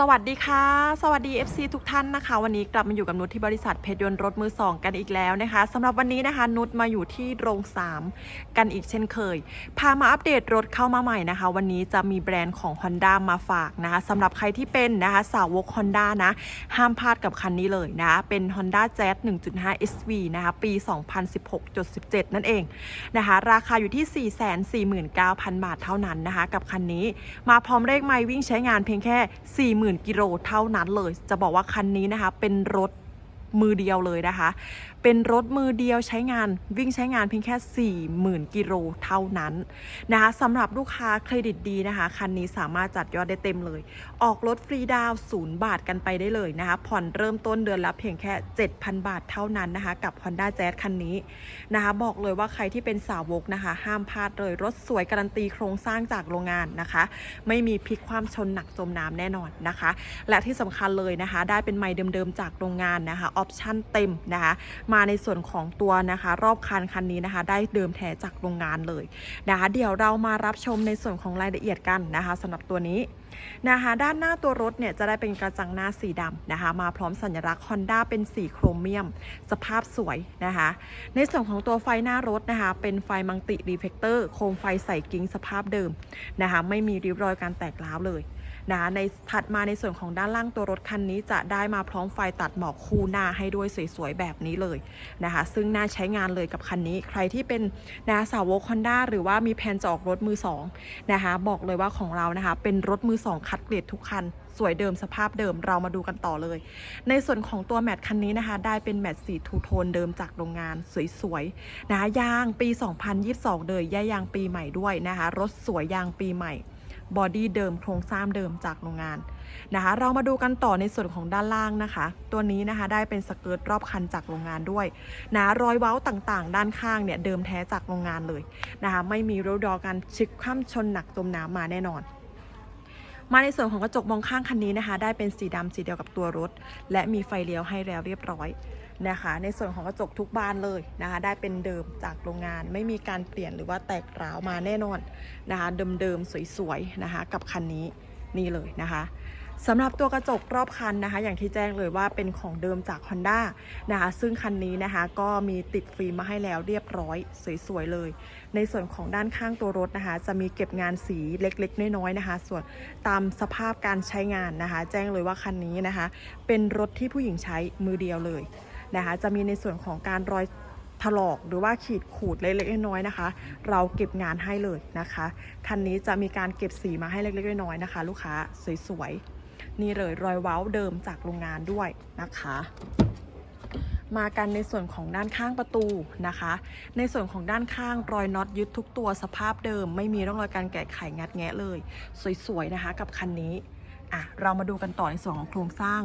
สวัสดีค่ะ สวัสดี FC ทุกท่านนะคะ วันนี้กลับมาอยู่กับนุชที่บริษัทเพชรยนต์รถมือสองกันอีกแล้วนะคะสำหรับวันนี้นะคะ นุชมาอยู่ที่โรง 3 กันอีกเช่นเคย พามาอัปเดตรถเข้ามาใหม่นะคะ วันนี้จะมีแบรนด์ของ Honda มาฝากนะคะสำหรับใครที่เป็นนะคะสาวก Honda นะ ห้ามพลาดกับคันนี้เลยนะเป็น Honda Jazz 1.5 SV นะคะปี 2016.17 นั่นเองนะคะ ราคาอยู่ที่ 449,000 บาทเท่านั้นนะคะ กับคันนี้มาพร้อมเลขไมล์วิ่งใช้งานเพียงแค่ 40,000กิโลเท่านั้นเลย จะบอกว่าคันนี้นะคะ เป็นรถมือเดียวเลยนะคะ เป็นรถมือเดียวใช้งานวิ่งใช้งานเพียงแค่ 40,000 กิโลเท่านั้นนะคะสำหรับลูกค้าเครดิตดีนะคะ คันนี้สามารถจัดยอดได้เต็มเลย ออกรถฟรีดาวศูนย์บาทกันไปได้เลยนะคะ ผ่อนเริ่มต้นเดือนละเพียงแค่ 7,000 บาทเท่านั้นนะคะ กับ Honda Jazz คันนี้นะคะ บอกเลยว่าใครที่เป็นสาวกนะคะ ห้ามพลาดเลยรถสวยการันตีโครงสร้างจากโรงงานนะคะ ไม่มีพลิกความชนหนักจมน้ำแน่นอนนะคะ และที่สำคัญเลยนะคะ ได้เป็นไมล์เดิมๆจากโรงงานนะคะออปชั่นเต็มนะคะมาในส่วนของตัวนะคะ รอบคันคันนี้นะคะ ได้เดิมแท้จากโรงงานเลยนะคะ เดี๋ยวเรามารับชมในส่วนของรายละเอียดกันนะคะสำหรับตัวนี้นะคะด้านหน้าตัวรถเนี่ยจะได้เป็นกระจังหน้าสีดำนะคะ มาพร้อมสัญลักษณ์ Honda เป็นสีโครเมียม สภาพสวยนะคะ ในส่วนของตัวไฟหน้ารถนะคะ เป็นไฟมังติรีเฟกเตอร์โคมไฟใส่กิ้งสภาพเดิมนะคะ ไม่มีริ้วรอยการแตกร้าวเลย นะในถัดมาในส่วนของด้านล่างตัวรถคันนี้จะได้มาพร้อมไฟตัดหมอกคู่หน้าให้ด้วยสวยๆแบบนี้เลยนะคะ ซึ่งน่าใช้งานเลยกับคันนี้ ใครที่เป็นนะสาวก Honda หรือว่ามีแผนจะออกรถมือสองนะคะบอกเลยว่าของเรานะคะ เป็นรถมือสองคัดเกรดทุกคันสวยเดิมสภาพเดิมเรามาดูกันต่อเลย ในส่วนของตัวแมตช์คันนี้นะคะ ได้เป็นแมตช์สีทูโทนเดิมจากโรงงานสวยๆนะคะยางปี 2022 เลยย่ายางปีใหม่ด้วยนะคะ รถสวยยางปีใหม่ บอดี้เดิมโครงสร้างเดิมจากโรงงานนะคะ เรามาดูกันต่อในส่วนของด้านล่างนะคะ ตัวนี้นะคะได้เป็นสเกิร์ตรอบคันจากโรงงานด้วยนะรอยเว้าต่างๆ ด้านข้างเนี่ยเดิมแท้จากโรงงานเลยนะคะไม่มีริ้วรอการชิกข้ามชนหนักจมน้ำมาแน่นอน มาในส่วนของกระจกมองข้างคันนี้นะคะ ได้เป็นสีดำสีเดียวกับตัวรถ และมีไฟเลี้ยวให้แล้วเรียบร้อยนะคะ ในส่วนของกระจกทุกบานเลยนะคะ ได้เป็นเดิมจากโรงงาน ไม่มีการเปลี่ยนหรือว่าแตกร้าวมาแน่นอนนะคะ เดิมๆสวยๆนะคะ กับคันนี้นี่เลยนะคะ สำหรับตัวกระจกรอบคันนะคะ อย่างที่แจ้งเลยว่าเป็นของเดิมจาก Honda นะคะ ซึ่งคันนี้นะคะก็มีติดฟิล์มมาให้แล้วเรียบร้อยสวยๆเลย ในส่วนของด้านข้างตัวรถนะคะ จะมีเก็บงานสีเล็กๆ น้อยๆนะคะ ส่วนตามสภาพการใช้งานนะคะ แจ้งเลยว่าคันนี้นะคะ เป็นรถที่ผู้หญิงใช้มือเดียวเลยนะคะ จะมีในส่วนของการรอยถลอกหรือว่าขีดขูดเล็กๆน้อยๆนะคะ เราเก็บงานให้เลยนะคะ คันนี้จะมีการเก็บสีมาให้เล็กๆน้อยๆนะคะ ลูกค้าสวยๆ นี่เลยรอยเว้าเดิมจากโรงงานด้วยนะคะมากันในส่วนของด้านข้างประตูนะคะ ในส่วนของด้านข้างรอยน็อตยึดทุกตัวสภาพเดิม ไม่มีร่องรอยการแกะไขงัดแงะเลย สวยๆนะคะกับคันนี้อะเรามาดูกันต่อในส่วนของโครงสร้าง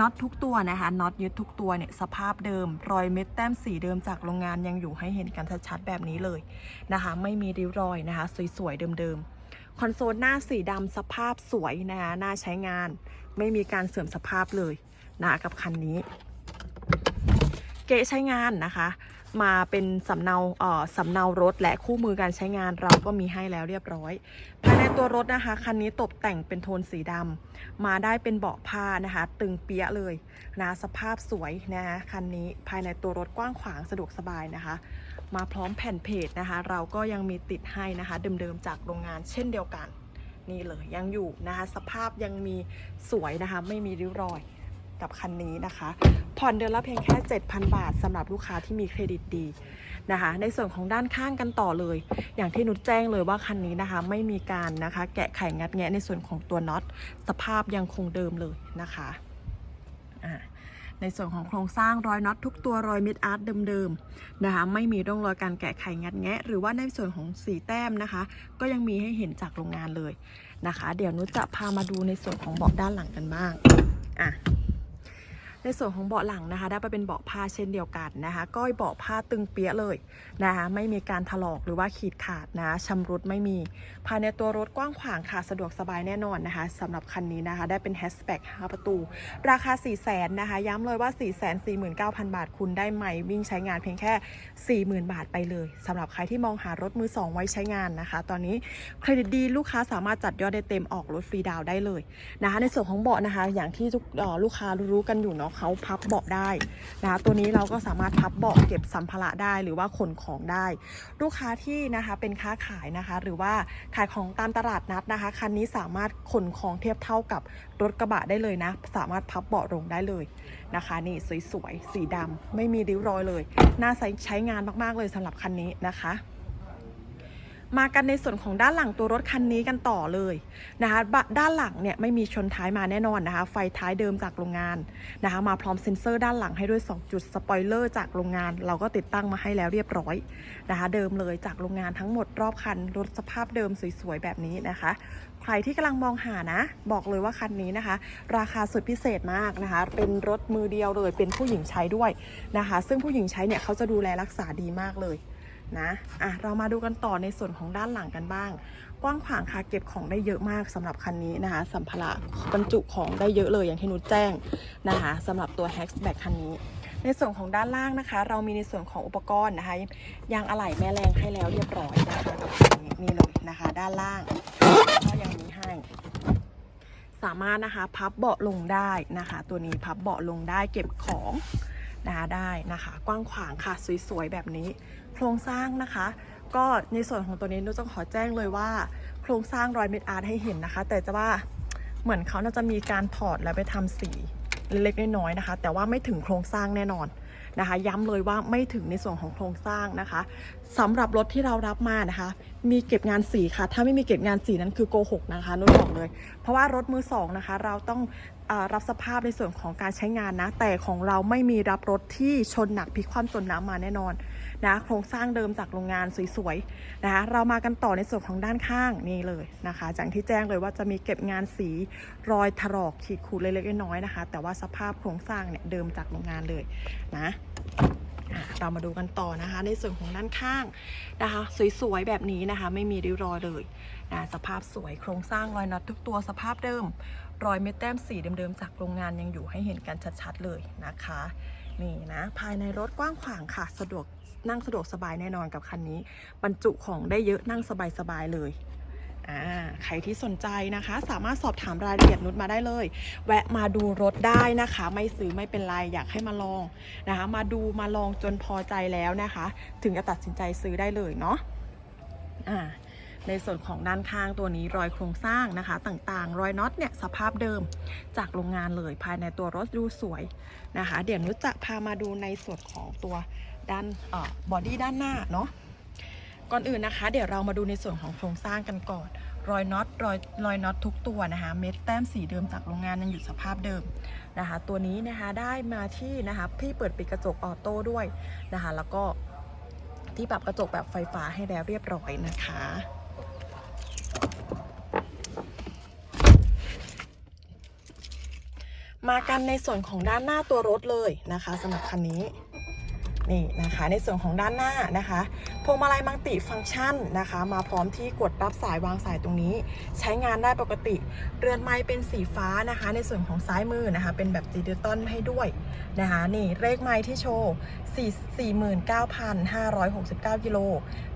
น็อตทุกตัวนะคะน็อตยึดทุกตัวเนี่ยสภาพเดิม รอยเม็ดแต้มสีเดิมจากโรงงานยังอยู่ให้เห็นกันชัดๆแบบนี้เลยนะคะ ไม่มีริ้วรอยนะคะ สวยๆเดิมๆ คอนโซลหน้าสีดำสภาพสวยนะคะน่าใช้งาน ไม่มีการเสื่อมสภาพเลยนะกับคันนี้ เกะใช้งานนะคะ มาเป็นสำเนาเอ่อสำเนารถและคู่มือการใช้งานเราก็มีให้แล้วเรียบร้อยภายในตัวรถนะคะคันนี้ตกแต่งเป็นโทนสีดำมาได้เป็นเบาะผ้านะคะ ตึงเปี้ยเลยนะสภาพสวยนะคะคันนี้ภายในตัวรถกว้างขวางสะดวกสบายนะคะ มาพร้อมแผ่นเพจนะคะ เราก็ยังมีติดให้นะคะเดิมๆจากโรงงานเช่นเดียวกันนี่เลยยังอยู่นะคะ สภาพยังมีสวยนะคะ ไม่มีริ้วรอย กับคันนี้นะคะ ผ่อนเดือนละเพียงแค่ 7,000 บาทสำหรับลูกค้าที่มีเครดิตดีนะคะ ในส่วนของด้านข้างกันต่อเลย อย่างที่นุชแจ้งเลยว่าคันนี้นะคะ ไม่มีการนะคะ แกะไขงัดแงะในส่วนของตัวน็อตสภาพยังคงเดิมเลยนะคะอ่าในส่วนของโครงสร้างรอยน็อตทุกตัวรอยมิดอาร์ตเดิมๆนะคะไม่มีร่องรอยการแกะไขงัดแงะ หรือว่าในส่วนของสีแต้มนะคะ ก็ยังมีให้เห็นจากโรงงานเลยนะคะ เดี๋ยวนุชจะพามาดูในส่วนของเบาะด้านหลังกันบ้างอะ ในส่วนของเบาะหลังนะคะ ได้ไปเป็นเบาะผ้าเช่นเดียวกันนะคะก็เบาะผ้าตึงเปี้ยเลยนะคะไม่มีการถลอกหรือว่าขีดขาดนะชำรุดไม่มี ภายในตัวรถกว้างขวางค่ะสะดวกสบายแน่นอนนะคะสำหรับคันนี้นะคะ ได้เป็นแฮชแบ็ก5ประตู ราคา 4 0 0 0 0นนะคะ ย้ำเลยว่า 4 4 9 0 0 0 บาทคุณได้ใหม่วิ่งใช้งานเพียงแค่ 40,000 บาทไปเลยสำหรับใครที่มองหารถมือ 2 ไว้ใช้งานนะคะ ตอนนี้เครดิตดีลูกค้าสามารถจัดยอดได้เต็มออกรถฟรีดาวได้เลยนะคะในส่วนของเบาะนะคะ อย่างที่ทุกอ่อลูกค้ารู้กันอยู่เนาะเขาพับเบาะได้นะคะตัวนี้เราก็สามารถพับเบาะเก็บสัมภาระได้หรือว่าขนของได้ ลูกค้าที่นะคะเป็นค้าขายนะคะ หรือว่าขายของตามตลาดนัดนะคะ คันนี้สามารถขนของเทียบเท่ากับรถกระบะได้เลยนะ สามารถพับเบาะลงได้เลยนะคะ นี่สวยๆสีดำไม่มีริ้วรอยเลย น่าใช้ใช้งานมากๆเลยสำหรับคันนี้นะคะ มากันในส่วนของด้านหลังตัวรถคันนี้กันต่อเลยนะคะด้านหลังเนี่ยไม่มีชนท้ายมาแน่นอนนะคะ ไฟท้ายเดิมจากโรงงานนะคะ มาพร้อมเซ็นเซอร์ด้านหลังให้ด้วย 2 จุดสปอยเลอร์จากโรงงาน เราก็ติดตั้งมาให้แล้วเรียบร้อยนะคะ เดิมเลยจากโรงงานทั้งหมดรอบคันรถสภาพเดิมสวยๆแบบนี้นะคะ ใครที่กำลังมองหานะ บอกเลยว่าคันนี้นะคะ ราคาสุดพิเศษมากนะคะ เป็นรถมือเดียวเลยเป็นผู้หญิงใช้ด้วยนะคะ ซึ่งผู้หญิงใช้เนี่ยเขาจะดูแลรักษาดีมากเลย นะอะเรามาดูกันต่อในส่วนของด้านหลังกันบ้าง กว้างขวางค่ะเก็บของได้เยอะมากสำหรับคันนี้นะคะ สัมภาระบรรจุของได้เยอะเลยอย่างที่นุชแจ้งนะคะสำหรับตัว hatchback คันนี้ ในส่วนของด้านล่างนะคะ เรามีในส่วนของอุปกรณ์นะคะยางอะไหล่แม่แรงให้แล้วเรียบร้อยนะคะกับคันนี้นี่เลยนะคะ ด้านล่างก็ยังมีให้สามารถนะคะพับเบาะลงได้นะคะ ตัวนี้พับเบาะลงได้เก็บของ นะคะได้นะคะ กว้างขวางค่ะสวยๆแบบนี้ โครงสร้างนะคะ ก็ในส่วนของตัวนี้นุ้ต้องขอแจ้งเลยว่า โครงสร้างรอยเม็ดอาร์ตให้เห็นนะคะ แต่จะว่าเหมือนเขาน่าจะมีการถอดแล้วไปทำสีเล็กๆน้อยๆนะคะ แต่ว่าไม่ถึงโครงสร้างแน่นอน นะคะ ย้ำเลยว่าไม่ถึงในส่วนของโครงสร้างนะคะสำหรับรถที่เรารับมานะคะ มีเก็บงานสีค่ะ ถ้าไม่มีเก็บงานสีนั้นคือโกหกนะคะนุ่นบอกเลย เพราะว่ารถมือสองนะคะ เราต้องรับสภาพในส่วนของการใช้งานนะ แต่ของเราไม่มีรับรถที่ชนหนักพลิกคว่ำจนน้ำมาแน่นอน นะโครงสร้างเดิมจากโรงงานสวยๆนะคะเรามากันต่อในส่วนของด้านข้างนี่เลยนะคะจากที่แจ้งเลยว่าจะมีเก็บงานสีรอยถลอกขีดขูดเล็กๆน้อยๆนะคะ แต่ว่าสภาพโครงสร้างเนี่ยเดิมจากโรงงานเลยนะอะเรามาดูกันต่อนะคะ ในส่วนของด้านข้างนะคะ สวยๆแบบนี้นะคะ ไม่มีริ้วรอยเลยนะสภาพสวยโครงสร้างรอยน็อตทุกตัวสภาพเดิม รอยเม็ดแต้มสีเดิมๆ จากโรงงานยังอยู่ให้เห็นกันชัดๆเลยนะคะ นี่นะ ภายในรถกว้างขวางค่ะ สะดวก นั่งสะดวกสบายแน่นอนกับคันนี้ บรรจุของได้เยอะนั่งสบายๆเลยอ่าใครที่สนใจนะคะ สามารถสอบถามรายละเอียดนุชมาได้เลย แวะมาดูรถได้นะคะ ไม่ซื้อไม่เป็นไรอยากให้มาลองนะคะ มาดูมาลองจนพอใจแล้วนะคะ ถึงจะตัดสินใจซื้อได้เลยเนาะอ่าในส่วนของด้านข้างตัวนี้รอยโครงสร้างนะคะ ต่างๆ รอยน็อตเนี่ยสภาพเดิมจากโรงงานเลยภายในตัวรถดูสวยนะคะ เดี๋ยวนุชจะพามาดูในส่วนของตัว ด้านอ่อบอดี้ด้านหน้าเนาะก่อนอื่นนะคะ เดี๋ยวเรามาดูในส่วนของโครงสร้างกันก่อน รอยน็อตรอยรอยน็อตทุกตัวนะคะ เม็ดแต้มสีเดิมจากโรงงานยังอยู่สภาพเดิมนะคะ ตัวนี้นะคะได้มาที่นะคะที่เปิดปิดกระจกออโต้ด้วยนะคะ แล้วก็ที่ปรับกระจกแบบไฟฟ้าให้แล้วเรียบร้อยนะคะ มากันในส่วนของด้านหน้าตัวรถเลยนะคะสำหรับคันนี้ นี่นะคะในส่วนของด้านหน้านะคะพวงมาลัยมัลติฟังก์ชันนะคะ มาพร้อมที่กดรับสายวางสายตรงนี้ ใช้งานได้ปกติ เรือนไม้เป็นสีฟ้านะคะ ในส่วนของซ้ายมือนะคะ เป็นแบบดิจิตอลให้ด้วยนะคะนี่เลขไม้ที่โชว์49,569กิโล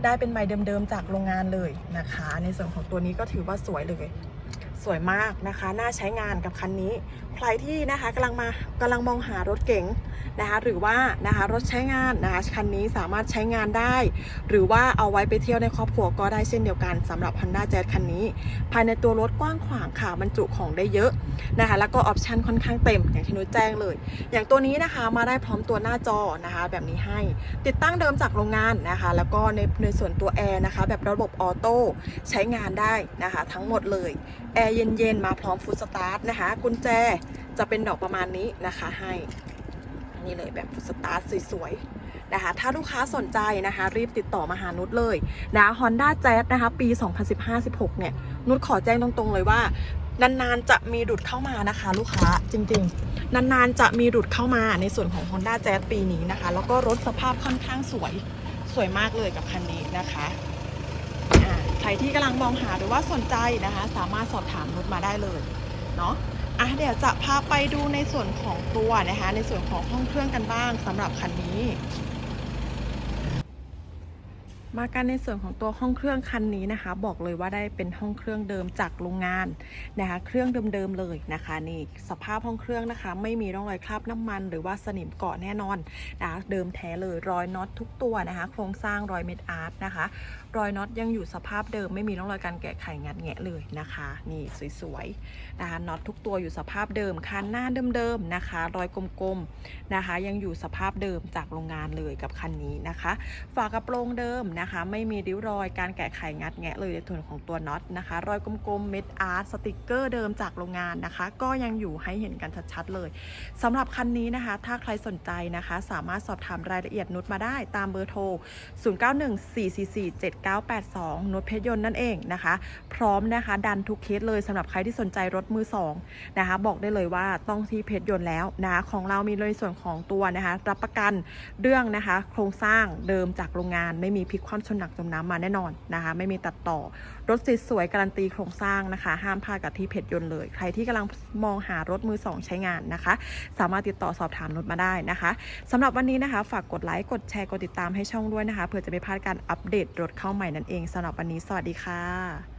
ได้เป็นไม้เดิมๆจากโรงงานเลยนะคะ ในส่วนของตัวนี้ก็ถือว่าสวยเลย สวยมากนะคะ น่าใช้งานกับคันนี้ ใครที่นะคะกำลังมากำลังมองหารถเก๋งนะคะ หรือว่านะคะรถใช้งานนะคะคันนี้สามารถใช้งานได้ หรือว่าเอาไว้ไปเที่ยวในครอบครัวก็ได้เช่นเดียวกันสำหรับ Honda Jazz คันนี้ ภายในตัวรถกว้างขวางค่ะบรรจุของได้เยอะนะคะ แล้วก็ออปชันค่อนข้างเต็ม อย่างที่นุ้ยแจ้งเลย อย่างตัวนี้นะคะมาได้พร้อมตัวหน้าจอนะคะ แบบนี้ให้ติดตั้งเดิมจากโรงงานนะคะ แล้วก็ในในส่วนตัวแอร์นะคะ แบบระบบออโต้ใช้งานได้นะคะ ทั้งหมดเลยแอร์เย็นๆ มาพร้อมฟุตสตาร์ทนะคะ กุญแจจะเป็นดอกประมาณนี้นะคะให้นี่เลยแบบฟุตสตาร์ทสวยๆนะคะ ถ้าลูกค้าสนใจนะคะ รีบติดต่อมาหานุชเลยนะ Honda Jazz นะคะ ปี 2015-16 เนี่ย นุชขอแจ้งตรงๆเลยว่านานๆจะมีดุดเข้ามานะคะ ลูกค้าจริงๆ นานๆจะมีดุดเข้ามาในส่วนของ Honda Jazz ปีนี้นะคะ แล้วก็รถสภาพค่อนข้างสวยสวยมากเลยกับคันนี้นะคะ รที่กำลังมองหาหรือว่าสนใจนะคะ สามารถสอบถามนุชมาได้เลยเนาะอะเดี๋ยวจะพาไปดูในส่วนของตัวนะคะ ในส่วนของห้องเครื่องกันบ้างสำหรับคันนี้ มากันในส่วนของตัวห้องเครื่องคันนี้นะคะ บอกเลยว่าได้เป็นห้องเครื่องเดิมจากโรงงานนะคะ เครื่องเดิมๆเลยนะคะนี่สภาพห้องเครื่องนะคะ ไม่มีร่องรอยคราบน้ำมัน หรือว่าสนิมเกาะแน่นอนนะคะเดิมแท้เลยรอยน็อตทุกตัวนะคะ โครงสร้างรอยเม็ดอาร์ตนะคะ รอยน็อตยังอยู่สภาพเดิม ไม่มีร่องรอยการแกะไขงัดแงะเลยนะคะ นี่สวยๆนะคะน็อตทุกตัวอยู่สภาพเดิมคันหน้าเดิมๆนะคะ รอยกลมๆนะคะ ยังอยู่สภาพเดิมจากโรงงานเลยกับคันนี้นะคะ ฝากระโปรงเดิมนะคะ ไม่มีริ้วรอยการแกะไขงัดแงะเลยในส่วนของตัวน็อตนะคะ รอยกลมๆเม็ดอาร์ตสติกเกอร์เดิมจากโรงงานนะคะ ก็ยังอยู่ให้เห็นกันชัดๆเลยสำหรับคันนี้นะคะ ถ้าใครสนใจนะคะ สามารถสอบถามรายละเอียดนุชมาได้ตามเบอร์โทร 0914447 982นุชเพชรยนต์นั่นเองนะคะ พร้อมนะคะ ดันทุกเคสเลยสำหรับใครที่สนใจรถมือสองนะคะ บอกได้เลยว่าต้องที่เพชรยนต์แล้วนะคะของเรามีในส่วนของตัวนะคะ รับประกันเรื่องนะคะ โครงสร้างเดิมจากโรงงาน ไม่มีพลิกคว่ำชนหนักจมน้ำมาแน่นอนนะคะ ไม่มีตัดต่อรถสวยๆการันตีโครงสร้างนะคะ ห้ามพลาดกับที่เพจยนต์เลย ใครที่กำลังมองหารถมือสองใช้งานนะคะ สามารถติดต่อสอบถามรถมาได้นะคะสำหรับวันนี้นะคะ ฝากกดไลค์กดแชร์กดติดตามให้ช่องด้วยนะคะเพื่อจะไม่พลาดการอัปเดตรถเข้าใหม่นั่นเองสำหรับวันนี้สวัสดีค่ะ